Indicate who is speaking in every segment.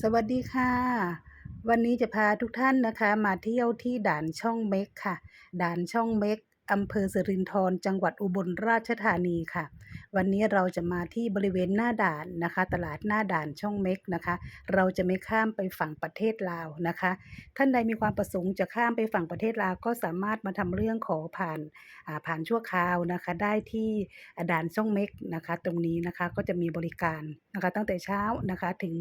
Speaker 1: สวัสดีค่ะ วันนี้จะพาทุกท่านนะคะ มาเที่ยวที่ด่านช่องเม็กค่ะ ด่านช่องเม็ก อำเภอสิรินธรจังหวัดอุบลราชธานีค่ะ วันนี้เราจะมาที่บริเวณหน้าด่านนะคะ ตลาดหน้าด่านช่องเม็กนะคะ เราจะไม่ข้ามไปฝั่งประเทศลาวนะคะ ท่านใดมีความประสงค์จะข้ามไปฝั่งประเทศลาวก็สามารถมาทำเรื่องขอผ่านผ่านชั่วคราวนะคะ ได้ที่ด่านช่องเม็กนะคะ ตรงนี้นะคะก็จะมีบริการนะคะ ตั้งแต่เช้านะคะถึง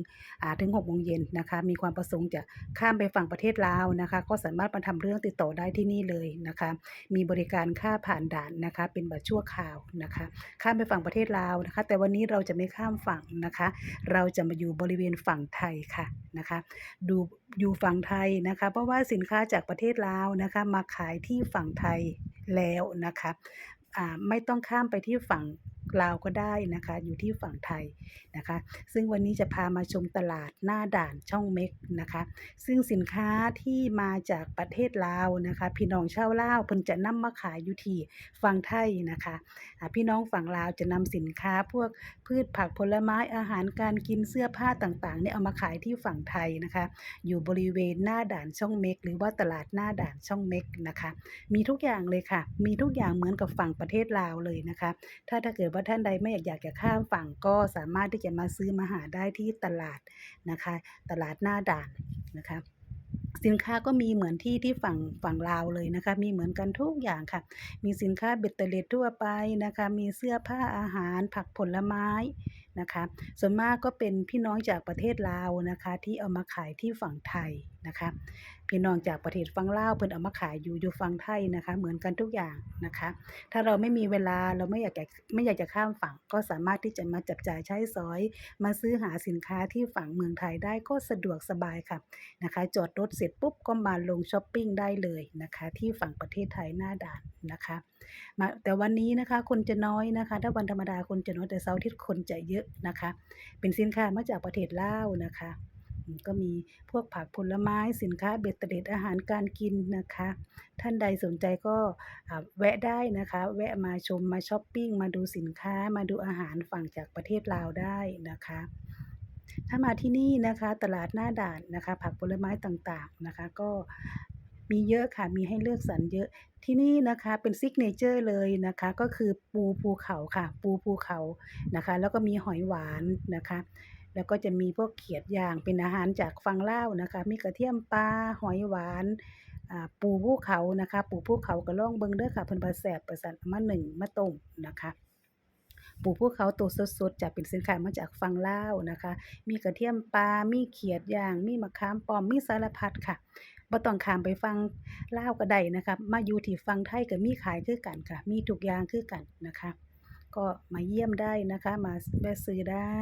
Speaker 1: ถึง6โมงเย็นนะคะ มีความประสงค์จะข้ามไปฝั่งประเทศลาวนะคะ ก็สามารถมาทำเรื่องติดต่อได้ที่นี่เลยนะคะ มีบริการการข้าผ่านด่านนะคะ เป็นแบบชั่วคราวนะคะ ข้ามไปฝั่งประเทศลาวนะคะ แต่วันนี้เราจะไม่ข้ามฝั่งนะคะ เราจะมาอยู่บริเวณฝั่งไทยค่ะนะคะ ดูอยู่ฝั่งไทยนะคะ เพราะว่าสินค้าจากประเทศลาวนะคะ มาขายที่ฝั่งไทยแล้วนะคะไม่ต้องข้ามไปที่ฝั่ง ลาวก็ได้นะคะ อยู่ที่ฝั่งไทยนะคะ ซึ่งวันนี้จะพามาชมตลาดหน้าด่านช่องเม็กนะคะ ซึ่งสินค้าที่มาจากประเทศลาวนะคะ พี่น้องชาวลาวเพิ่นจะนำมาขายอยู่ที่ฝั่งไทยนะคะพี่น้องฝั่งลาวจะนำสินค้าพวกพืชผักผลไม้อาหารการกินเสื้อผ้าต่างๆเนี่ยเอามาขายที่ฝั่งไทยนะคะ อยู่บริเวณหน้าด่านช่องเม็ก หรือว่าตลาดหน้าด่านช่องเม็กนะคะ มีทุกอย่างเลยค่ะ มีทุกอย่างเหมือนกับฝั่งประเทศลาวเลยนะคะ ถ้าถ้าเกิดว่าท่านใดไม่อยากอยากจะข้ามฝั่งก็สามารถที่จะมาซื้อมาหาได้ที่ตลาดนะคะ ตลาดหน้าด่านนะคะสินค้าก็มีเหมือนที่ที่ฝั่งฝั่งลาวเลยนะคะ มีเหมือนกันทุกอย่างค่ะ มีสินค้าเบ็ดเตล็ดทั่วไปนะคะ มีเสื้อผ้าอาหารผักผลไม้ นะคะ ส่วนมากก็เป็นพี่น้องจากประเทศลาวนะคะ ที่เอามาขายที่ฝั่งไทยนะคะ พี่น้องจากประเทศฝั่งลาวเพิ่นเอามาขายอยู่อยู่ฝั่งไทยนะคะ เหมือนกันทุกอย่างนะคะ ถ้าเราไม่มีเวลาเราไม่อยากจะไม่อยากจะข้ามฝั่งก็สามารถที่จะมาจับจ่ายใช้สอย มาซื้อหาสินค้าที่ฝั่งเมืองไทยได้ก็สะดวกสบายค่ะนะคะจอดรถเสร็จปุ๊บก็มาลงช้อปปิ้งได้เลยนะคะ ที่ฝั่งประเทศไทยหน้าด่าน นะคะมาแต่วันนี้นะคะคนจะน้อยนะคะ ถ้าวันธรรมดาคนจะน้อยแต่เสาร์อาทิตย์คนจะเยอะนะคะ เป็นสินค้ามาจากประเทศลาวนะคะก็มีพวกผักผลไม้สินค้าเบ็ดเตล็ดอาหารการกินนะคะ ท่านใดสนใจก็แวะได้นะคะ แวะมาชมมาช้อปปิ้ง มาดูสินค้ามาดูอาหารฝั่งจากประเทศลาวได้นะคะ ถ้ามาที่นี่นะคะ ตลาดหน้าด่านนะคะ ผักผลไม้ต่างๆนะคะ ก็ มีเยอะค่ะ มีให้เลือกสรรเยอะ ที่นี่นะคะเป็นซิกเนเจอร์เลยนะคะ ก็คือปูภูเขาค่ะ ปูภูเขานะคะ แล้วก็มีหอยหวานนะคะ แล้วก็จะมีพวกเขียดยางเป็นอาหารจากฝั่งลาวนะคะ มีกระเทียมปลาหอยหวานปูภูเขานะคะ ปูภูเขาก็ลองเบิงเด้อค่ะเพิ่นว่าแซบว่าซั่นเอามานึ่งมาต้มนะคะปูภูเขาตัวสดๆจะเป็นสินค้ามาจากฝั่งลาวนะคะ มีกระเทียมปลา มีเขียดยาง มีมะขามปอม มีสารพัดค่ะ บ่ต้องข้ามไปฟังลาวก็ได้นะคะมาอยู่ที่ฟังไทยก็มีขายคือกันค่ะ มีทุกอย่างคือกันนะคะ ก็มาเยี่ยมได้นะคะ มาแวะซื้อได้